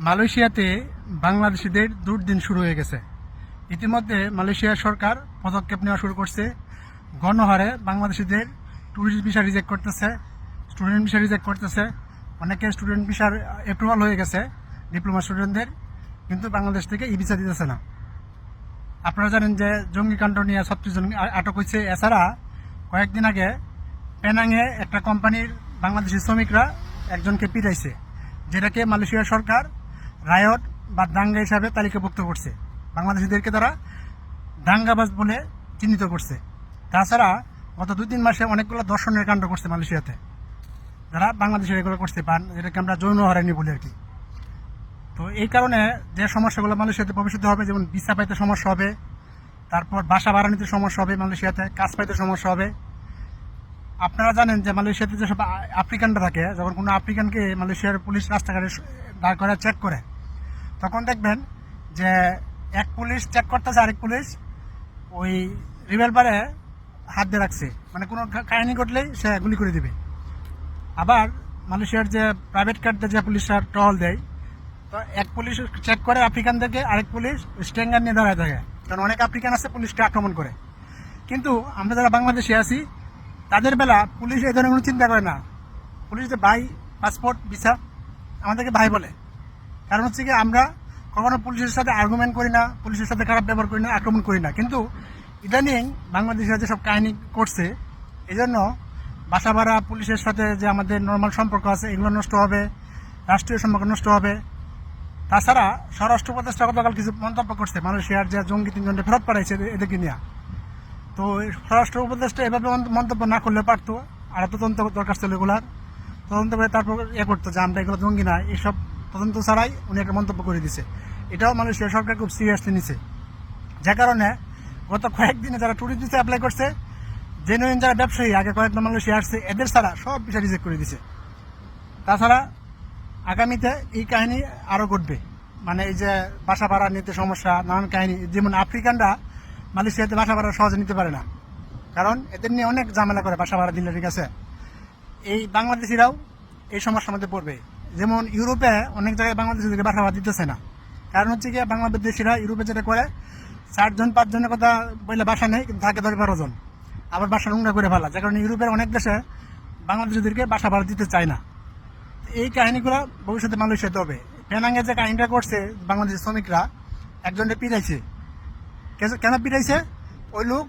মালয়েশিয়াতে বাংলাদেশিদের দুর্দিন শুরু হয়ে গেছে। ইতিমধ্যে মালয়েশিয়া সরকার পদক্ষেপ নেওয়া শুরু করছে। গণহারে বাংলাদেশিদের ট্যুরিস্ট ভিসা রিজেক্ট করতেছে স্টুডেন্ট ভিসা রিজেক্ট করতেছে। অনেকে স্টুডেন্ট ভিসার অ্যাপ্রুভাল হয়ে গেছে ডিপ্লোমা স্টুডেন্টদের কিন্তু বাংলাদেশ থেকে ই ভিসা দিতেছে না। আপনারা জানেন যে জঙ্গি কাণ্ড নিয়ে জন আ- আটক হয়েছে। এছাড়া কয়েকদিন আগে পেনাংয়ে একটা কোম্পানির বাংলাদেশি শ্রমিকরা একজনকে পিটাইছে, যেটাকে মালয়েশিয়া সরকার রায়ট বা দাঙ্গা হিসাবে তালিকাভুক্ত করছে। বাংলাদেশিদেরকে তারা দাঙ্গাবাজ বলে চিহ্নিত করছে। তাছাড়া গত দুই তিন মাসে অনেকগুলো দর্শনের কাণ্ড করছে মালয়েশিয়াতে। যারা বাংলাদেশের এগুলো করছে, বা যেটাকে আমরা যৌন হরানি বলি আর কি তো এই কারণে যে সমস্যাগুলো মালয়েশিয়াতে ভবিষ্যতে হবে, যেমন ভিসা পাইতে সমস্যা হবে, তারপর বাসা ভাড়া নিতে সমস্যা হবে মালয়েশিয়াতে, কাজ পাইতে সমস্যা হবে। আপনারা জানেন যে মালয়েশিয়াতে যেসব আফ্রিকানরা থাকে, যখন কোনো আফ্রিকানকে মালয়েশিয়ার পুলিশ রাস্তাঘাটে দাঁড় করে চেক করে তখন দেখবেন যে এক পুলিশ চেক করতেছে আরেক পুলিশ, ওই রিভলভারে হাত দিয়ে রাখছে। মানে কোনো কাহিনী ঘটলেই সে গুলি করে দিবে। আবার মালয়েশিয়ার যে প্রাইভেট কার্ডে যে পুলিশরা টহল দেয়, তো এক পুলিশ চেক করে আফ্রিকানদেরকে আরেক পুলিশ স্ট্যাঙ্গার নিয়ে দাঁড়ায় থাকে। কারণ অনেক আফ্রিকান আছে পুলিশকে আক্রমণ করে। কিন্তু আমরা যারা বাংলাদেশে আছি, তাদের বেলা পুলিশ এই ধরনের কোনো চিন্তা করে না। পুলিশ যে ভাই পাসপোর্ট ভিসা আমাদেরকে ভাই বলে। কারণ হচ্ছে কি, আমরা কখনো পুলিশের সাথে আর্গুমেন্ট করি না, পুলিশের সাথে খারাপ ব্যবহার করি না, আক্রমণ করি না। কিন্তু ইদানিং বাংলাদেশের যে সব কাহিনী করছে জন্য বাসা ভাড়া পুলিশের সাথে যে আমাদের নর্মাল সম্পর্ক আছে, এগুলো নষ্ট হবে, রাষ্ট্রীয় সম্পর্ক নষ্ট হবে। তাছাড়া স্বরাষ্ট্র উপদেষ্টা গতকাল কিছু মন্তব্য করছে, মালয়েশিয়ার যে জঙ্গি তিনজনকে ফেরত পাঠাইছে এদেরকে নিয়ে। তো স্বরাষ্ট্র উপদেষ্টা এভাবে মন্তব্য না করলে পারতো, আর তদন্ত দরকার ছিল এগুলার। তদন্ত করে তারপর এ করতো যে, আমরা এগুলো জঙ্গি না এইসব তদন্ত ছাড়াই উনি একটা মন্তব্য করে দিছে। এটাও মালয়েশিয়া সরকার খুব সিরিয়াসলি নিছে। যে কারণে গত কয়েকদিনে যারা ট্যুরিস্ট ভিসা অ্যাপ্লাই করছে জেনুইন যারা ব্যবসায়ী, আগে কয়েকটা মালয়েশিয়া আসছে, এদের ছাড়া সব ভিসা রিজেক্ট করে দিছে। তাছাড়া আগামীতে এই কাহিনী আরও ঘটবে। মানে এই যে বাসা ভাড়া নিতে সমস্যা, নানান কাহিনী, যেমন আফ্রিকানরা মালয়েশিয়াতে বাসা ভাড়া সহজে নিতে পারে না। কারণ এদের নিয়ে অনেক ঝামেলা করে বাসা ভাড়া দিলে, ঠিক আছে? এই বাংলাদেশিরাও এই সমস্যার মধ্যে পড়বে। যেমন ইউরোপে অনেক জায়গায় বাংলাদেশিদেরকে বাসা ভাড়া দিতেছে না। কারণ হচ্ছে কি বাংলাদেশিরা ইউরোপে যেটা করে, চারজন, পাঁচজনের কথা বললে বাসা নেই, কিন্তু থাকে দশ বারো জন। আবার বাসা নোংরা করে ফেলা। যে কারণে ইউরোপের অনেক দেশে বাংলাদেশিদেরকে বাসা ভাড়া দিতে চায় না। এই কাহিনীগুলো ভবিষ্যতে মানুষ মালয়েশিয়াতে হবে। পেনাঙ্গে যে কাহিনীটা করছে বাংলাদেশি শ্রমিকরা, একজনকে পিটাইছে। কেন পিটাইছে? ওই লোক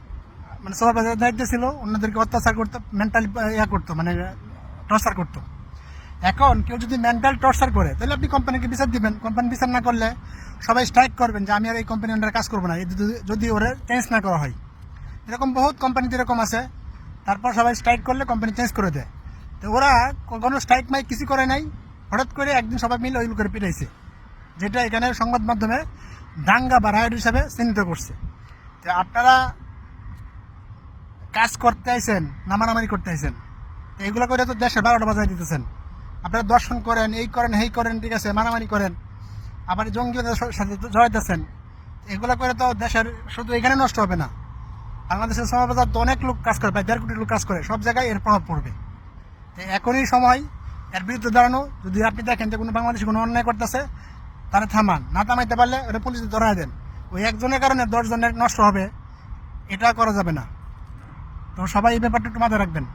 মানে সুপারভাইজার দায়িত্ব ছিল, অন্যদেরকে অত্যাচার করতো মেন্টালি ইয়া করতো মানে টর্চার করতো। এখন কেউ যদি মেন্টাল টর্চার করে, তাহলে আপনি কোম্পানিকে বিচার দিবেন। কোম্পানি বিচার না করলে সবাই স্ট্রাইক করবেন যে আমি আর এই কোম্পানি আন্ডারে কাজ করব না। যদি- ওরা চেঞ্জ না করা হয়। এরকম বহুত কোম্পানিতে এরকম আছে। তারপর সবাই স্ট্রাইক করলে কোম্পানি চেঞ্জ করে দেয়। তো ওরা কোনো স্ট্রাইক মাইক কিছু করে নাই। হঠাৎ করে একদিন সবাই মিলে ওইগুলো করে পিটাইছে যেটা এখানে সংবাদ মাধ্যমে দাঙ্গা বা রায়ট হিসাবে চিহ্নিত করছে। তো আপনারা কাজ করতে আইছেন নামানামারি করতে আইছেন। তো এগুলো করে তো দেশের বারোটা বাজায় দিতেছেন। আপনারা দর্শন করেন, এই করেন এই করেন, ঠিক আছে, মারামারি করেন, আবার জঙ্গিদের সাথে জড়াইতেছেন। এগুলো করে তো দেশের শুধু এখানে নষ্ট হবে না। বাংলাদেশের সমাজবাজার তো অনেক লোক কাজ করে, প্রায় দেড় কোটি লোক কাজ করে, সব জায়গায় এর প্রভাব পড়বে। এখনই সময় এর বিরুদ্ধে দাঁড়ানো। যদি আপনি দেখেন যে কোনো বাংলাদেশি কোনো অন্যায় করতেছে, তাহলে থামান। না থামাইতে পারলে ওটা পুলিশে ধরাই দেন। ওই একজনের কারণে দশজনের নষ্ট হবে, এটা করা যাবে না। তো সবাই এই ব্যাপারটা একটু মাথায় রাখবেন।